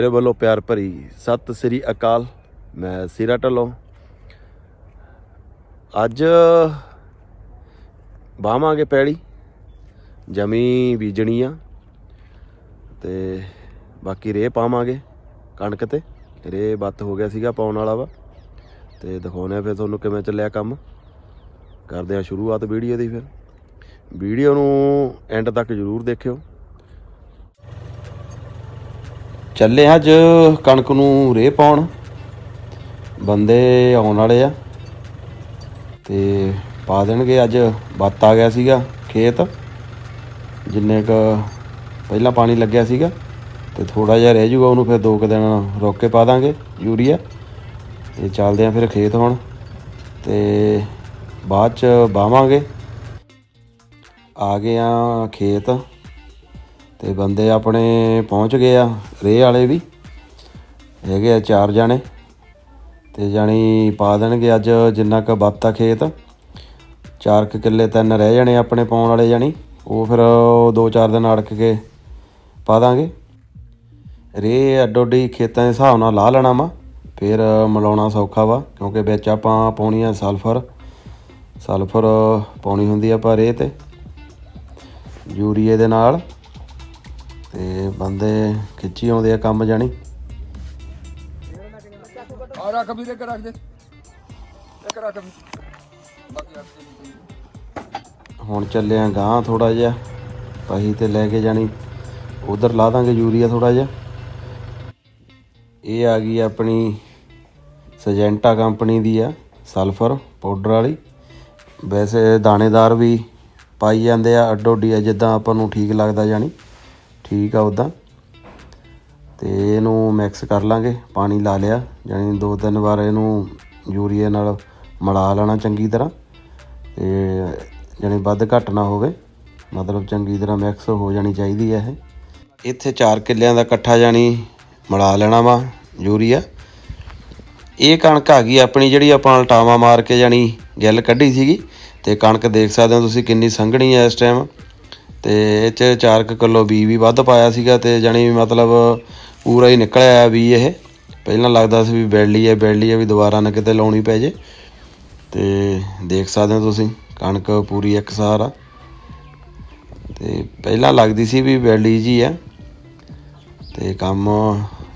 ਮੇਰੇ ਵੱਲੋਂ ਪਿਆਰ ਭਰੀ ਸਤਿ ਸ੍ਰੀ ਅਕਾਲ। ਮੈਂ ਸਿਰਾ ਢੱਲੋਂ। ਅੱਜ ਬਾਵਾਂਗੇ ਪੈੜੀ ਜਮੀ ਬੀਜਣੀ ਆ। ਤੇ ਬਾਕੀ ਰੇ ਪਾਵਾਂਗੇ ਕਣਕ ਤੇ। ਰੇ ਬੱਤ ਹੋ ਗਿਆ ਸੀਗਾ ਪਾਉਣ ਵਾਲਾ ਵਾ। ਤੇ ਦਿਖਾਉਣੇ ਆ ਫਿਰ ਤੁਹਾਨੂੰ ਕਿਵੇਂ ਚੱਲਿਆ ਕੰਮ। ਕਰਦੇ ਆ ਸ਼ੁਰੂਆਤ ਵੀਡੀਓ ਦੀ ਫਿਰ। ਵੀਡੀਓ ਨੂੰ ਐਂਡ ਤੱਕ ਜ਼ਰੂਰ ਦੇਖਿਓ। ਚੱਲੇ ਆ ਅੱਜ ਕਣਕ ਨੂੰ ਰੇਹ ਪਾਉਣ। ਬੰਦੇ ਆਉਣ ਵਾਲੇ ਆ। ਤੇ ਪਾ ਦੇਣਗੇ ਅੱਜ ਬੱਤ ਆ ਗਿਆ ਸੀਗਾ ਖੇਤ। ਜਿੰਨੇ ਕ ਪਹਿਲਾਂ ਪਾਣੀ ਲੱਗਿਆ ਸੀਗਾ। ਤੇ ਥੋੜਾ ਜਿਹਾ ਰਹਿ ਜੂਗਾ ਉਹਨੂੰ ਫਿਰ ਦੋ ਕੁ ਦਿਨ ਰੋਕ ਕੇ ਪਾ ਦਾਂਗੇ ਯੂਰੀਆ। ਤੇ ਚੱਲਦੇ ਆ ਫਿਰ ਖੇਤ ਹੁਣ। ਤੇ ਬਾਅਦ ਚ ਬਾਵਾਂਗੇ। ਆ ਗਏ ਆ ਖੇਤ। ਤੇ ਬੰਦੇ ਆਪਣੇ ਪਹੁੰਚ ਗਏ ਆ ਰੇ ਵਾਲੇ ਵੀ। ਹੈਗੇ ਆ ਚਾਰ ਜਾਣੇ। ਤੇ ਜਾਣੀ ਪਾ ਦੇਣਗੇ ਅੱਜ ਜਿੰਨਾ ਕ ਬੱਤਾ ਖੇਤ। ਚਾਰ ਕੁ ਕਿੱਲੇ ਤਿੰਨ ਰਹਿ ਜਾਣੇ ਆਪਣੇ ਪਾਉਣ ਵਾਲੇ ਜਾਣੀ। ਉਹ ਫਿਰ ਦੋ ਚਾਰ ਦਿਨ ਅੜਕ ਕੇ ਪਾ ਦਾਂਗੇ। ਰੇ ਅੱਡੋ ਅੱਡੀ ਖੇਤਾਂ ਦੇ ਹਿਸਾਬ ਨਾਲ ਲਾ ਲੈਣਾ ਵਾ। ਫਿਰ ਮਿਲਾਉਣਾ ਸੌਖਾ ਵਾ, ਕਿਉਂਕਿ ਵਿੱਚ ਆਪਾਂ ਪਾਉਣੀ ਆ ਸਲਫਰ। ਸਲਫਰ ਪਾਉਣੀ ਹੁੰਦੀ ਆ ਆਪਾਂ ਰੇ ਤੇ। ਯੂਰੀਏ ਦੇ ਨਾਲ। ਤੇ ਬੰਦੇ ਖਿੱਚੀ ਆਉਂਦੇ ਆ ਕੰਮ ਜਾਣੀ। ਆ ਰੱਖ ਵੀ ਦੇ ਕੇ ਰੱਖ ਦੇ। ਇੱਕ ਰੱਖ ਵੀ ਬਾਕੀ ਰੱਖ ਦੇ। ਹੁਣ ਚੱਲੇ ਆ ਗਾਂ ਥੋੜਾ ਜਿਹਾ ਪਹੀ ਤੇ ਲੈ ਕੇ ਜਾਣੀ। ਉਧਰ ਲਾ ਦਾਂਗੇ ਯੂਰੀਆ ਥੋੜਾ ਜਿਹਾ। ਇਹ ਆ ਗਈ ਆਪਣੀ ਸਜੈਂਟਾ ਕੰਪਨੀ ਦੀ ਆ ਸਲਫਰ ਪਾਊਡਰ ਵਾਲੀ। ਵੈਸੇ ਦਾਣੇਦਾਰ ਵੀ ਪਾਈ ਜਾਂਦੇ ਆ ਅੱਡੋ ਅੱਡੀ ਆ ਜਿੱਦਾਂ ਆਪਾਂ ਨੂੰ ਠੀਕ ਲੱਗਦਾ ਜਾਣੀ। ਠੀਕ ਆ ਉਦਾਂ ਤੇ ਇਹਨੂੰ ਮਿਕਸ ਕਰ ਲਾਂਗੇ, ਪਾਣੀ ਲਾ ਲਿਆ, ਜਾਣੀ ਦੋ ਤਿੰਨ ਵਾਰ ਇਹਨੂੰ ਯੂਰੀਆ ਨਾਲ ਮਿਲਾ ਲੈਣਾ ਚੰਗੀ ਤਰ੍ਹਾਂ, ਤੇ ਜਾਣੀ ਵੱਧ ਘੱਟ ਨਾ ਹੋਵੇ, ਮਤਲਬ ਚੰਗੀ ਤਰ੍ਹਾਂ ਮਿਕਸ ਹੋ ਜਾਣੀ ਚਾਹੀਦੀ ਹੈ ਇਹ। ਇੱਥੇ 4 ਕਿੱਲਿਆਂ ਦਾ ਇਕੱਠਾ ਜਾਣੀ ਮਿਲਾ ਲੈਣਾ ਵਾ ਯੂਰੀਆ। ਇਹ ਕਣਕ ਆ ਗਈ ਆਪਣੀ ਜਿਹੜੀ ਆਪਾਂ ਲਟਾਵਾ ਮਾਰ ਕੇ ਜਾਣੀ ਗਿੱਲ ਕੱਢੀ ਸੀਗੀ, ਤੇ ਕਣਕ ਦੇਖ ਸਕਦੇ ਹੋ ਤੁਸੀਂ ਕਿੰਨੀ ਸੰਘਣੀ ਹੈ ਇਸ ਟਾਈਮ ਤੇ ਇਹ ਚ 4 ਕਿਲੋ ਬੀ ਵੀ ਵੱਧ ਪਾਇਆ ਸੀਗਾ ਤੇ ਜਾਣੀ ਮਤਲਬ ਪੂਰਾ ਹੀ ਨਿਕਲਿਆ ਵੀ ਇਹ। ਪਹਿਲਾਂ ਲੱਗਦਾ ਸੀ ਵੀ ਬੈਲੀ ਹੈ ਬੈਲੀ ਹੈ ਵੀ ਦੁਬਾਰਾ ਨਾ ਕਿਤੇ ਲਾਉਣੀ ਪੈ ਜੇ। ਤੇ ਦੇਖ ਸਕਦੇ ਹੋ ਤੁਸੀਂ, ਕਣਕ ਪੂਰੀ ਇਕਸਾਰ ਆ। ਤੇ ਪਹਿਲਾਂ ਲੱਗਦੀ ਸੀ ਵੀ ਬੈਲੀ ਜੀ ਆ। ਤੇ ਕੰਮ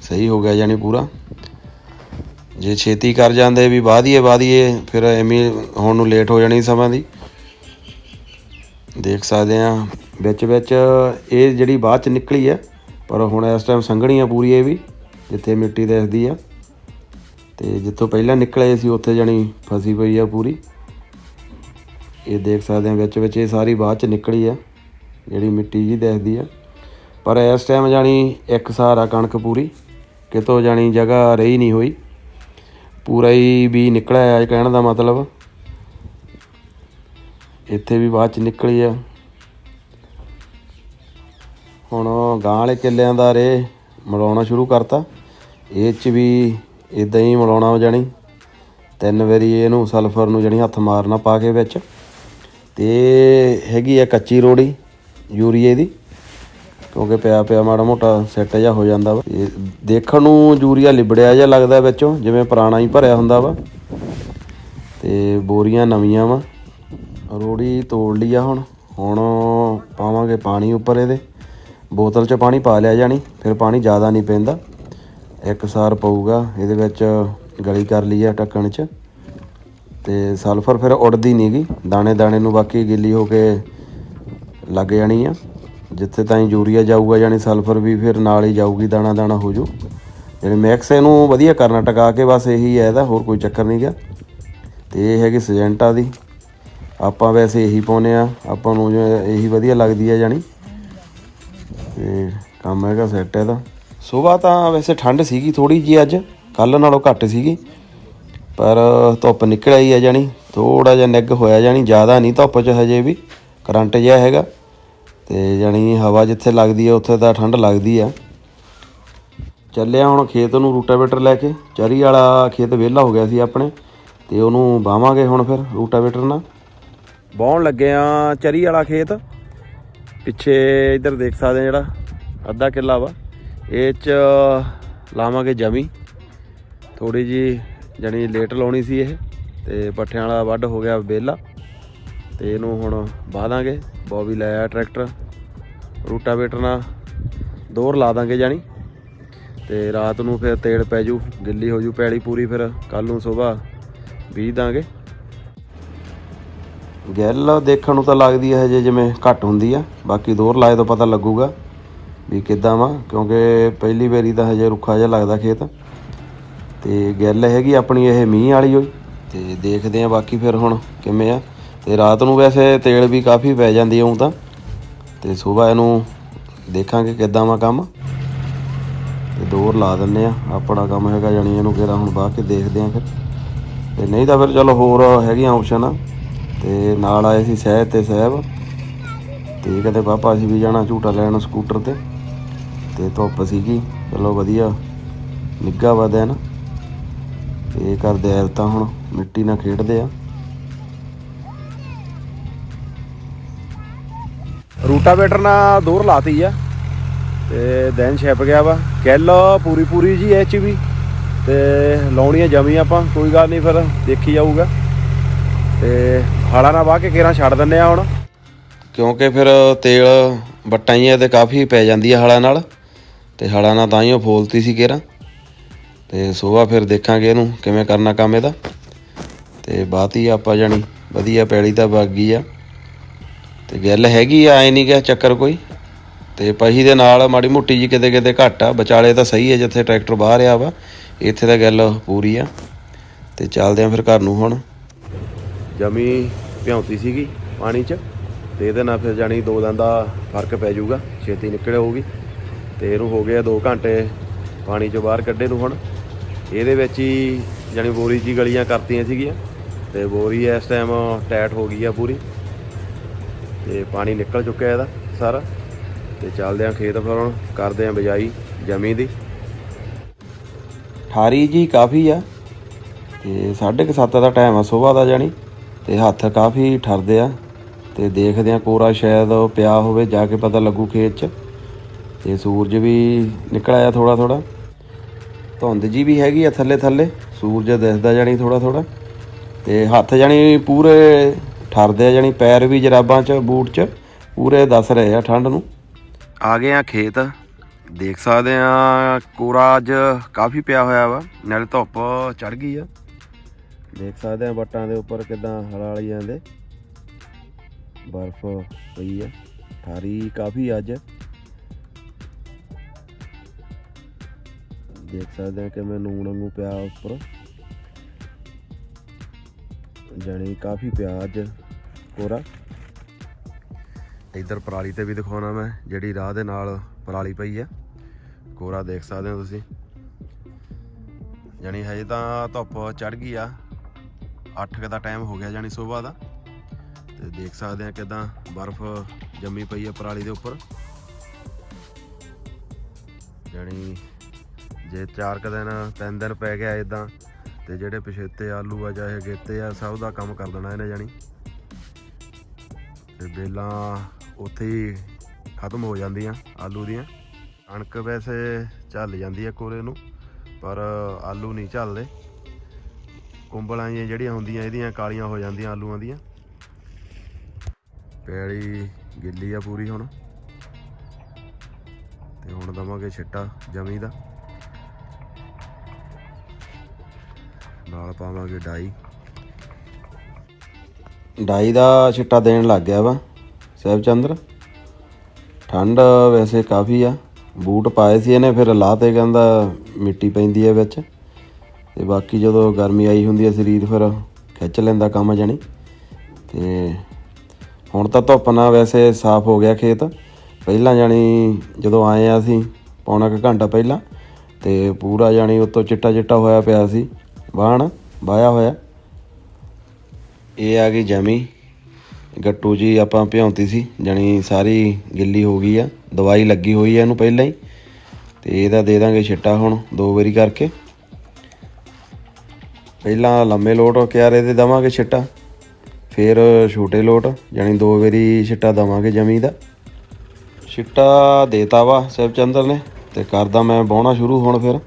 ਸਹੀ ਹੋ ਗਿਆ ਯਾਨੀ ਪੂਰਾ। ਜੇ ਛੇਤੀ ਕਰ ਜਾਂਦੇ ਵੀ ਵਾਧੀਏ ਵਾਧੀਏ, ਫਿਰ ਐਵੇਂ ਹੋਣ ਨੂੰ ਲੇਟ ਹੋ ਜਾਣੀ ਸਮਾਂ ਦੀ। ਦੇਖ ਸਕਦੇ ਆ। ਵਿੱਚ ਵਿੱਚ ਇਹ ਜਿਹੜੀ ਬਾਅਦ ਚ ਨਿਕਲੀ ਆ, ਪਰ ਹੁਣ ਇਸ ਟਾਈਮ ਸੰਘਣੀ ਆ ਪੂਰੀ ਇਹ ਵੀ, ਜਿੱਥੇ ਮਿੱਟੀ ਦਿਖਦੀ ਆ। ਤੇ ਜਿੱਥੋਂ ਪਹਿਲਾਂ ਨਿਕਲੇ ਸੀ, ਉੱਥੇ ਜਾਣੀ ਫਸੀ ਪਈ ਆ ਪੂਰੀ। ਇਹ ਦੇਖ ਸਕਦੇ ਆ, ਵਿੱਚ ਵਿੱਚ ਇਹ ਸਾਰੀ ਬਾਅਦ ਚ ਨਿਕਲੀ ਆ, ਜਿਹੜੀ ਮਿੱਟੀ ਜੀ ਦਿਖਦੀ ਆ। ਪਰ ਇਸ ਟਾਈਮ ਜਾਣੀ ਇੱਕ ਸਾਰਾ ਕਣਕ ਪੂਰੀ, ਕਿਤੋਂ ਜਾਣੀ ਜਗ੍ਹਾ ਰਹੀ ਨਹੀਂ ਹੋਈ। ਪੂਰਾ ਹੀ ਵੀ ਨਿਕਲਿਆ ਆ ਕਹਿਣ ਦਾ ਮਤਲਬ। ਇੱਥੇ ਵੀ ਬਾਅਦ ਚ ਨਿਕਲੀ ਆ। ਹੁਣ ਗਾਂ ਵਾਲੇ ਕਿੱਲਿਆਂ ਦਾ ਰੇ ਮਿਲਾਉਣਾ ਸ਼ੁਰੂ ਕਰਤਾ। ਇਹ ਚ ਵੀ ਇਦਾਂ ਹੀ ਮਿਲਾਉਣਾ ਹੋ ਜਾਣੀ। ਤਿੰਨ ਵਾਰੀ ਇਹਨੂੰ ਸਲਫਰ ਨੂੰ ਜਾਣੀ ਹੱਥ ਮਾਰਨਾ ਪਾ ਕੇ ਵਿੱਚ। ਤੇ ਹੈਗੀ ਆ ਕੱਚੀ ਰੋੜੀ ਯੂਰੀਏ ਦੀ, ਕਿਉਂਕਿ ਪਿਆ ਪਿਆ ਮਾੜਾ ਮੋਟਾ ਸੈੱਟ ਜਿਹਾ ਹੋ ਜਾਂਦਾ ਵਾ। ਇਹ ਦੇਖਣ ਨੂੰ ਯੂਰੀਆ ਲਿਬੜਿਆ ਜਿਹਾ ਲੱਗਦਾ ਵਿੱਚੋਂ, ਜਿਵੇਂ ਪੁਰਾਣਾ ਹੀ ਭਰਿਆ ਹੁੰਦਾ ਵਾ। ਤੇ ਬੋਰੀਆਂ ਨਵੀਆਂ ਵਾ। ਰੋੜੀ ਤੋੜ ਲਈ ਆ ਹੁਣ। ਹੁਣ ਪਾਵਾਂਗੇ ਪਾਣੀ ਉੱਪਰ ਇਹਦੇ। ਬੋਤਲ 'ਚ ਪਾਣੀ ਪਾ ਲਿਆ ਜਾਣੀ ਫਿਰ ਪਾਣੀ ਜ਼ਿਆਦਾ ਨਹੀਂ ਪੈਂਦਾ। ਇੱਕ ਸਾਰ ਪਊਗਾ, ਇਹਦੇ ਵਿੱਚ ਗਲੀ ਕਰ ਲਈ ਆ ਢੱਕਣ 'ਚ। ਤੇ ਸਲਫਰ ਫਿਰ ਉੜਦੀ ਨਹੀਂਗੀ ਦਾਣੇ ਦਾਣੇ ਨੂੰ ਬਾਕੀ ਗਿੱਲੀ ਹੋ ਕੇ ਲੱਗ ਜਾਣੀ ਆ। ਜਿੱਥੇ ਤਾਈਂ ਯੂਰੀਆ ਜਾਊਗਾ ਜਾਨੀ ਸਲਫਰ ਵੀ ਫਿਰ ਨਾਲ ਹੀ ਜਾਊਗੀ, ਦਾਣਾ ਦਾਣਾ ਹੋ ਜੂ। ਜਿਹੜੇ ਮਿਕਸ ਇਹਨੂੰ ਵਧੀਆ ਕਰਨਾ, ਟਕਾ ਕੇ ਬਸ ਇਹੀ ਹੈ ਇਹਦਾ, ਹੋਰ ਕੋਈ ਚੱਕਰ ਨਹੀਂ ਗਿਆ ਤੇ ਇਹ ਹੈਗੀ ਸਜੈਂਟਾ ਦੀ। ਆਪਾਂ ਵੈਸੇ ਇਹੀ ਪਾਉਨੇ ਆ, ਆਪਾਂ ਨੂੰ ਇਹੀ ਵਧੀਆ ਲੱਗਦੀ ਹੈ ਜਾਨੀ ਤੇ ਕੰਮ ਹੈਗਾ ਸੈੱਟ ਇਹਦਾ। ਸਵੇਰ ਤਾਂ ਵੈਸੇ ਠੰਡ ਸੀਗੀ ਥੋੜੀ ਜੀ ਅੱਜ ਕੱਲ ਨਾਲੋਂ ਘੱਟ ਸੀਗੀ। ਪਰ ਧੁੱਪ ਨਿਕਲ ਆਈ ਹੈ ਜਾਨੀ ਥੋੜਾ ਜਿਹਾ ਨਿੱਘ ਹੋਇਆ ਜਾਨੀ ਜ਼ਿਆਦਾ ਨਹੀਂ ਧੁੱਪ 'ਚ ਹਜੇ ਵੀ, ਕਰੰਟ ਜਿਹਾ ਹੈਗਾ। ਤੇ ਜਾਨੀ ਹਵਾ ਜਿੱਥੇ ਲੱਗਦੀ ਹੈ, ਉੱਥੇ ਤਾਂ ਠੰਡ ਲੱਗਦੀ ਆ। ਚੱਲਿਆ ਹੁਣ ਖੇਤ ਨੂੰ ਰੂਟਾਵੇਟਰ ਲੈ ਕੇ। ਚਰੀ ਵਾਲਾ ਖੇਤ ਵਿਹਲਾ ਹੋ ਗਿਆ ਸੀ ਆਪਣੇ, ਤੇ ਉਹਨੂੰ ਬਾਵਾਂਗੇ ਹੁਣ ਫਿਰ ਰੂਟਾਵੇਟਰ ਨਾਲ। ਬਾਉਣ ਲੱਗੇ ਆ ਚਰੀ ਵਾਲਾ ਖੇਤ। ਪਿੱਛੇ ਇੱਧਰ ਦੇਖ ਸਕਦੇ ਆ ਜਿਹੜਾ ਅੱਧਾ ਕਿੱਲਾ ਵਾ। ਇਹ ਚ ਲਾਵਾਂਗੇ ਜਮੀ। ਥੋੜੀ ਜੀ ਜਾਣੀ ਲੇਟ ਲਾਉਣੀ ਸੀ ਇਹ ਤੇ ਪੱਠਿਆਂ ਵਾਲਾ ਵੱਢ ਹੋ ਗਿਆ ਵਿਹਲਾ। ਤੇ ਇਹਨੂੰ ਹੁਣ ਬਾਦਾਂਗੇ। ਬੋਬੀ ਲਾਇਆ ਟਰੈਕਟਰ। ਰੂਟਾਵੇਟਰ ਨਾਲ ਦੋਰ ਲਾ ਦਾਂਗੇ ਜਾਣੀ। ਤੇ ਰਾਤ ਨੂੰ ਫਿਰ ਤੇੜ ਪੈ ਜੂ, ਗਿੱਲੀ ਹੋ ਜੂ ਪੈੜੀ ਪੂਰੀ ਫਿਰ ਕੱਲ ਨੂੰ ਸਵੇਰ ਬੀਜ ਦਾਂਗੇ। ਗਿੱਲ ਦੇਖਣ ਨੂੰ ਤਾਂ ਲੱਗਦੀ ਹੈ ਹਜੇ ਜਿਵੇਂ ਘੱਟ ਹੁੰਦੀ ਆ, ਬਾਕੀ ਦੋਰ ਲਾਏ ਤੋਂ ਪਤਾ ਲੱਗੂਗਾ ਵੀ ਕਿੱਦਾਂ ਵਾ, ਕਿਉਂਕਿ ਪਹਿਲੀ ਵਾਰੀ ਤਾਂ ਹਜੇ ਰੁੱਖਾ ਜਿਹਾ ਲੱਗਦਾ ਖੇਤ। ਤੇ ਗਿੱਲ ਹੈਗੀ ਆਪਣੀ ਇਹ ਮੀਂਹ ਵਾਲੀ ਹੋਈ ਤੇ ਦੇਖਦੇ ਆ ਬਾਕੀ ਫਿਰ ਹੁਣ ਕਿਵੇਂ ਆ। ਤੇ ਰਾਤ ਨੂੰ ਵੈਸੇ ਤੇਲ ਵੀ ਕਾਫੀ ਪੈ ਜਾਂਦੀ ਉਂ ਤਾਂ। ਤੇ ਸਵੇਰ ਇਹਨੂੰ ਦੇਖਾਂਗੇ ਕਿੱਦਾਂ ਵਾ ਕੰਮ। ਤੇ ਦੋਰ ਲਾ ਦਿੰਨੇ ਆ, ਆਪਣਾ ਕੰਮ ਹੈਗਾ ਜਾਣੀ ਇਹਨੂੰ ਕਿਹੜਾ ਹੁਣ ਬਾਅਦ ਕੇ ਦੇਖਦੇ ਆ ਫਿਰ। ਤੇ ਨਹੀਂ ਤਾਂ ਫਿਰ ਚਲੋ ਹੋਰ ਹੈਗੀਆਂ ਆਪਸ਼ਨ ਤੇ ਨਾਲ ਆਏ ਸੀ ਸਹਿਬ ਤੇ ਸਹਿਬ। ਤੇ ਕਹਿੰਦੇ, ਪਾਪਾ, ਅਸੀਂ ਵੀ ਜਾਣਾ ਝੂਟਾ ਲੈਣ ਸਕੂਟਰ ਤੇ। ਤੇ ਧੁੱਪ ਸੀਗੀ। ਚਲੋ ਵਧੀਆ, ਨਿੱਘਾ ਵਾ ਦਿਨ। ਤੇ ਇਹ ਕਰਦੇ ਐਲ ਤਾਂ ਹੁਣ, ਮਿੱਟੀ ਨਾਲ ਖੇਡਦੇ ਆ। ਰੂਟਾਵੇਟਰ ਨਾਲ ਦੂਰ ਲਾਤੀ ਆ। ਤੇ ਦਿਨ ਛਿਪ ਗਿਆ ਵਾ। ਕਿੱਲ ਪੂਰੀ ਪੂਰੀ ਜੀ ਐਚ ਵੀ। ਤੇ ਲਾਉਣੀ ਆ ਜਮੀ ਆਪਾਂ, ਕੋਈ ਗੱਲ ਨਹੀਂ, ਫਿਰ ਦੇਖੀ ਜਾਊਗਾ। ਤੇ ਹਾਲਾ ਨਾ ਵਾਹ ਕੇ ਕੇਰਾਂ ਛੱਡ ਦਿੰਨੇ ਆ ਹੁਣ। ਕਿਉਂਕਿ ਫਿਰ ਤੇਲ ਬੱਟਾਂ ਹੀ ਇਹਦੇ ਕਾਫੀ ਪੈ ਜਾਂਦੀ ਆ ਹਲਾ ਨਾਲ ਤੇ ਹਲਾ ਨਾਲ ਤਾਂ ਹੀ ਉਹ ਫੋਲਤੀ ਸੀ ਕੇਰਾਂ। ਤੇ ਸਵੇਰ ਫਿਰ ਦੇਖਾਂਗੇ ਇਹਨੂੰ ਕਿਵੇਂ ਕਰਨਾ ਕੰਮ ਇਹਦਾ। ਤੇ ਬਾਤੀ ਆਪਾਂ ਜਾਣੀ ਵਧੀਆ ਪੈਲੀ ਤਾਂ ਬਾਗੀ ਆ। ਤੇ ਗੱਲ ਹੈਗੀ ਆ ਐ ਨਹੀਂ ਗਿਆ ਚੱਕਰ ਕੋਈ। ਤੇ ਪਹੀ ਦੇ ਨਾਲ ਮਾੜੀ ਮੋਟੀ ਜੀ ਕਿਤੇ ਕਿਤੇ ਘੱਟ ਆ ਵਿਚਾਲੇ ਤਾਂ ਸਹੀ ਹੈ ਜਿੱਥੇ ਟਰੈਕਟਰ ਬਾਹਰ ਆ ਵਾ ਇੱਥੇ ਤਾਂ ਗੱਲ ਪੂਰੀ ਆ। ਤੇ ਚੱਲਦੇ ਆ ਫਿਰ ਘਰ ਨੂੰ ਹੁਣ। ਜਮੀ ਭਿਉਂਤੀ ਸੀਗੀ ਪਾਣੀ 'ਚ, ਤੇ ਇਹਦੇ ਨਾਲ ਫਿਰ ਜਾਣੀ ਦੋ ਦਿਨ ਦਾ ਫ਼ਰਕ ਪੈ ਜਾਊਗਾ, ਛੇਤੀ ਨਿਕਲ ਹੋਊਗੀ ਤੇ ਇਹਨੂੰ ਹੋ ਗਿਆ 2 ਘੰਟੇ ਪਾਣੀ 'ਚੋਂ ਬਾਹਰ ਕੱਢੇ ਨੂੰ ਹੁਣ। ਇਹਦੇ ਵਿੱਚ ਹੀ ਜਾਣੀ ਬੋਰੀ ਜੀ ਗਲੀਆਂ ਕਰਤੀਆਂ ਸੀਗੀਆਂ, ਤੇ ਬੋਰੀ ਇਸ ਟਾਈਮ ਟਾਈਟ ਹੋ ਗਈ ਆ ਪੂਰੀ। ਤੇ ਪਾਣੀ ਨਿਕਲ ਚੁੱਕਿਆ ਇਹਦਾ ਸਾਰਾ। ਤੇ ਚੱਲਦੇ ਆ ਖੇਤ ਫਿਰ ਹੁਣ, ਕਰਦੇ ਆ ਬਿਜਾਈ ਜਮੀ ਦੀ। ਠਾਰੀ ਜੀ ਕਾਫੀ ਆ, ਤੇ 7:30 ਦਾ ਟਾਈਮ ਆ ਸਵੇਰ ਦਾ ਜਾਣੀ। ਤੇ ਹੱਥ ਕਾਫੀ ਠਰਦੇ ਆ ਤੇ ਦੇਖਦੇ ਆ ਕੋਰਾ ਸ਼ਾਇਦ ਪਿਆ ਹੋਵੇ, ਜਾ ਕੇ ਪਤਾ ਲੱਗੂ ਖੇਤ 'ਚ। ਤੇ ਸੂਰਜ ਵੀ ਨਿਕਲ ਆਇਆ ਥੋੜਾ ਥੋੜਾ ਧੁੰਦ ਜੀ ਵੀ ਹੈਗੀ ਆ ਥੱਲੇ ਥੱਲੇ, ਸੂਰਜ ਦਿਸਦਾ ਜਾਣੀ ਥੋੜਾ ਥੋੜਾ ਤੇ ਹੱਥ ਜਾਣੀ ਪੂਰੇ ਠਰਦੇ ਆ ਜਾਣੀ ਪੈਰ ਵੀ ਜਰਾਬਾਂ 'ਚ, ਬੂਟ 'ਚ, ਪੂਰੇ ਦੱਸ ਰਹੇ ਆ ਠੰਡ ਨੂੰ। ਆ ਗਏ ਆ ਖੇਤ, ਦੇਖ ਸਕਦੇ ਆ ਕੋਰਾ ਅੱਜ ਕਾਫੀ ਪਿਆ ਹੋਇਆ ਵਾ, ਨਾਲੇ ਧੁੱਪ ਚੜ ਗਈ ਆ। ਦੇਖ ਸਕਦੇ ਆ ਬੱਟਾਂ ਦੇ ਉੱਪਰ ਕਿਦਾਂ ਹਲਾਲੀ ਜਾਂਦੇ। ਬਰਫ਼ ਪਈ ਹੈ ਠਾਰੀ ਕਾਫੀ ਅੱਜ। ਦੇਖ ਸਕਦੇ ਆ ਕਿਵੇਂ ਨੂਣ ਵਾਂਗੂ ਪਿਆ ਉੱਪਰ। ਜਾਣੀ ਕਾਫੀ ਪਿਆ ਅੱਜ ਕੋਰਾ। ਇੱਧਰ ਪਰਾਲੀ ਤੇ ਵੀ ਦਿਖਾਉਣਾ ਮੈਂ, ਜਿਹੜੀ ਰਾਹ ਦੇ ਨਾਲ ਪਰਾਲੀ ਪਈ ਆ। ਕੋਰਾ ਦੇਖ ਸਕਦੇ ਹੋ ਤੁਸੀਂ। ਜਾਣੀ ਹਜੇ ਤਾਂ ਧੁੱਪ ਚੜ ਗਈ ਆ। 8 ਕੁ ਦਾ ਟਾਈਮ ਹੋ ਗਿਆ ਜਾਣੀ ਸਵੇਰ ਦਾ। ਤੇ ਦੇਖ ਸਕਦੇ ਆ ਕਿਦਾਂ ਬਰਫ਼ ਜੰਮੀ ਪਈ ਹੈ ਪਰਾਲੀ ਦੇ ਉੱਪਰ। ਜਾਣੀ ਜੇ ਚਾਰ ਕੁ ਦਿਨ, ਤਿੰਨ ਦਿਨ ਪੈ ਗਿਆ ਇਦਾਂ ਤੇ ਜਿਹੜੇ ਪਿਛੇਤੇ ਆਲੂ ਆ ਚਾਹੇ ਗੇਤੇ ਆ, ਸਭ ਦਾ ਕੰਮ ਕਰ ਦੇਣਾ ਇਹਨੇ ਜਾਣੀ। ਤੇ ਬੇਲਾਂ ਉੱਥੇ ਹੀ ਖਤਮ ਹੋ ਜਾਂਦੀਆਂ ਆਲੂ ਦੀਆਂ। ਕਣਕ ਵੈਸੇ ਚੱਲ ਜਾਂਦੀ ਹੈ ਕੋਲੇ ਨੂੰ, ਪਰ ਆਲੂ ਨਹੀਂ ਚੱਲਦੇ ਕੁੰਬਲਾਂ ਜਿਹੀਆਂ ਜਿਹੜੀਆਂ ਹੁੰਦੀਆਂ, ਇਹਦੀਆਂ ਕਾਲੀਆਂ ਹੋ ਜਾਂਦੀਆਂ ਆਲੂਆਂ ਦੀਆਂ। ਪੈਲੀ ਗਿੱਲੀ ਆ ਪੂਰੀ ਹੁਣ। ਤੇ ਹੁਣ ਦਵਾਂਗੇ ਛਿੱਟਾ ਜਮੀ ਦਾ। ਨਾਲ ਪਾਵਾਂਗੇ ਡਾਈ। ਡਾਈ ਦਾ ਛਿੱਟਾ ਦੇਣ ਲੱਗ ਗਿਆ ਵਾ ਸਹਿਬਚੰਦਰ ਠੰਡ ਵੈਸੇ ਕਾਫੀ ਆ। ਬੂਟ ਪਾਏ ਸੀ ਇਹਨੇ, ਫਿਰ ਲਾ ਤੇ ਕਹਿੰਦਾ ਮਿੱਟੀ ਪੈਂਦੀ ਹੈ ਵਿੱਚ। ਤੇ ਬਾਕੀ ਜਦੋਂ ਗਰਮੀ ਆਈ ਹੁੰਦੀ ਹੈ ਸਰੀਰ ਫਿਰ ਖਿੱਚ ਲੈਂਦਾ ਕੰਮ ਜਾਣੀ। ਤੇ ਹੁਣ ਤਾਂ ਧੁੱਪ ਨਾਲ ਵੈਸੇ ਸਾਫ਼ ਹੋ ਗਿਆ ਖੇਤ। ਪਹਿਲਾਂ ਜਾਣੀ ਜਦੋਂ ਆਏ ਆ ਅਸੀਂ ਪੌਣਾ ਕੁ ਘੰਟਾ ਪਹਿਲਾਂ ਤੇ ਪੂਰਾ ਜਾਣੀ ਉੱਤੋਂ ਚਿੱਟਾ ਚਿੱਟਾ ਹੋਇਆ ਪਿਆ ਸੀ ਬਾਣ ਵਾਇਆ ਹੋਇਆ। ਇਹ ਆ ਗਈ ਜਮੀ, ਗੱਟੂ ਜੀ ਆਪਾਂ ਭਿਉਂਤੀ ਸੀ ਜਾਣੀ ਸਾਰੀ ਗਿੱਲੀ ਹੋ ਗਈ ਆ, ਦਵਾਈ ਲੱਗੀ ਹੋਈ ਆ ਇਹਨੂੰ ਪਹਿਲਾਂ ਹੀ। ਤੇ ਇਹਦਾ ਦੇ ਦਾਂਗੇ ਛਿੱਟਾ ਹੁਣ ਦੋ ਵਾਰੀ ਕਰਕੇ। ਪਹਿਲਾਂ ਲੰਮੇ ਲੋਟ ਕਿਆਰੇ ਦੇ ਦਵਾਂਗੇ ਛਿੱਟਾ। ਫਿਰ ਛੋਟੇ ਲੋਟ, ਜਾਣੀ ਦੋ ਵਾਰੀ ਛਿੱਟਾ ਦਵਾਂਗੇ ਜਮੀ ਦਾ। ਛਿੱਟਾ ਦੇਤਾ ਵਾ ਸਿਵਚੰਦਰ ਨੇ ਤੇ ਕਰਦਾ ਮੈਂ ਬਾਉਣਾ ਸ਼ੁਰੂ ਹੁਣ ਫਿਰ।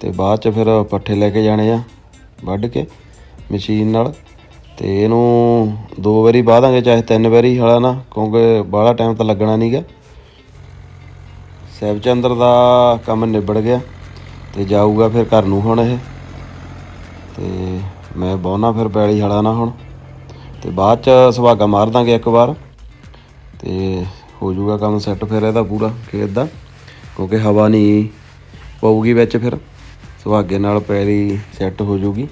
ਤੇ ਬਾਅਦ ਚ ਫਿਰ ਪੱਠੇ ਲੈ ਕੇ ਜਾਣੇ ਆ ਵੱਢ ਕੇ ਮਸ਼ੀਨ ਨਾਲ। ਤੇ ਇਹਨੂੰ ਦੋ ਵਾਰੀ ਬਾਦਾਂਗੇ ਚਾਹੇ ਤਿੰਨ ਵਾਰੀ ਹਲਾ ਨਾ, ਕਿਉਂਕਿ ਬਾਹਲਾ ਟਾਈਮ ਤਾਂ ਲੱਗਣਾ ਨਹੀਂਗਾ ਸੈਬਚੰਦਰ ਦਾ ਕੰਮ ਨਿਬੜ ਗਿਆ ਤੇ ਜਾਊਗਾ ਫਿਰ ਘਰ ਨੂੰ ਹੁਣ ਇਹ। ਤੇ ਮੈਂ ਬਹੁਨਾ ਫਿਰ ਪੈਲੀ ਹਲਾ ਨਾ ਹੁਣ। ਤੇ ਬਾਅਦ ਚ ਸੁਹਾਗਾ ਮਾਰ ਦਾਂਗੇ ਇੱਕ ਵਾਰ। ਤੇ ਹੋ ਜਾਊਗਾ ਕੰਮ ਸੈੱਟ ਫਿਰ ਇਹਦਾ ਪੂਰਾ ਖੇਤ ਦਾ, ਕਿਉਂਕਿ ਹਵਾ ਨਹੀਂ ਪਊਗੀ ਵਿੱਚ ਫਿਰ। ਸੁਹਾਗੇ ਨਾਲ ਪੈਲੀ ਸੈੱਟ ਹੋ ਜਾਊਗੀ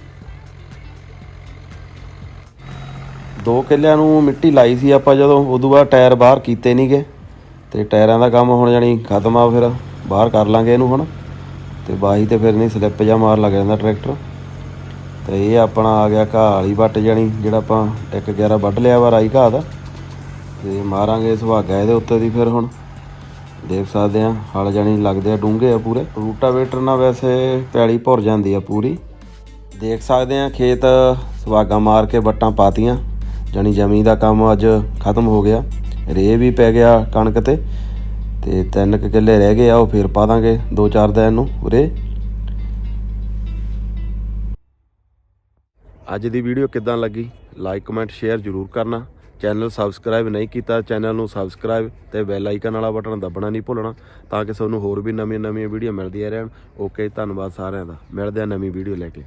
ਦੋ ਕਿੱਲਿਆਂ ਨੂੰ ਮਿੱਟੀ ਲਾਈ ਸੀ ਆਪਾਂ ਜਦੋਂ, ਉਦੋਂ ਬਾਅਦ ਟਾਇਰ ਬਾਹਰ ਕੀਤੇ ਨਹੀਂਗੇ ਤੇ ਟਾਇਰਾਂ ਦਾ ਕੰਮ ਹੁਣ ਜਾਣੀ ਖਤਮ ਆ ਫਿਰ, ਬਾਹਰ ਕਰ ਲਾਂਗੇ ਇਹਨੂੰ ਹੁਣ। ਤੇ ਬਾਈ ਤੇ ਫਿਰ ਨਹੀਂ, ਸਲਿੱਪ ਜਾਂ ਮਾਰ ਲੱਗ ਜਾਂਦਾ ਟਰੈਕਟਰ। ਤੇ ਇਹ ਆਪਣਾ ਆ ਗਿਆ ਘਾਹ ਵਾਲੀ ਵੱਟ ਜਾਣੀ, ਜਿਹੜਾ ਆਪਾਂ 111 ਵੱਢ ਲਿਆ ਵਾ ਰਾਈ ਘਾਹ ਦਾ। ਤੇ ਮਾਰਾਂਗੇ ਸੁਹਾਗਾ ਇਹਦੇ ਉੱਤੇ ਦੀ ਫਿਰ ਹੁਣ। ਦੇਖ ਸਕਦੇ ਆ ਹਲ ਜਾਣੀ ਲੱਗਦੇ ਆ, ਡੂੰਘੇ ਆ ਪੂਰੇ। ਰੂਟਾਵੇਟਰ ਨਾਲ ਵੈਸੇ ਪੈਲੀ ਭੁਰ ਜਾਂਦੀ ਆ ਪੂਰੀ। ਦੇਖ ਸਕਦੇ ਆ ਖੇਤ ਸੁਹਾਗਾ ਮਾਰ ਕੇ ਵੱਟਾਂ ਪਾਤੀਆਂ। ਜਾਣੀ ਜ਼ਮੀਨ ਦਾ ਕੰਮ ਅੱਜ ਖਤਮ ਹੋ ਗਿਆ। ਰੇਹ ਵੀ ਪੈ ਗਿਆ ਕਣਕ ਤੇ। ਤੇ ਤਿੰਨ ਕੁ ਕਿੱਲੇ ਰਹਿ ਗਏ ਆ, ਉਹ ਫੇਰ ਪਾ ਦਾਂਗੇ ਦੋ ਚਾਰ ਦਿਨ ਨੂੰ, ਉਰੇ। ਅੱਜ ਦੀ ਵੀਡੀਓ ਕਿੱਦਾਂ ਲੱਗੀ? ਲਾਈਕ ਕਮੈਂਟ ਸ਼ੇਅਰ ਜ਼ਰੂਰ ਕਰਨਾ। ਚੈਨਲ ਸਬਸਕ੍ਰਾਈਬ ਨਹੀਂ ਕੀਤਾ ਚੈਨਲ ਨੂੰ ਸਬਸਕ੍ਰਾਈਬ ਤੇ ਬੈਲ ਆਈਕਨ ਵਾਲਾ ਬਟਨ ਦੱਬਣਾ ਨਹੀਂ ਭੁੱਲਣਾ ਤਾਂ ਕਿ ਤੁਹਾਨੂੰ ਹੋਰ ਵੀ ਨਵੀਆਂ ਨਵੀਆਂ ਵੀਡੀਓ ਮਿਲਦੀਆਂ ਰਹਿਣ। ਓਕੇ ਧੰਨਵਾਦ ਸਾਰਿਆਂ ਦਾ। ਮਿਲਦੇ ਆ ਨਵੀਂ ਵੀਡੀਓ ਲੈ ਕੇ।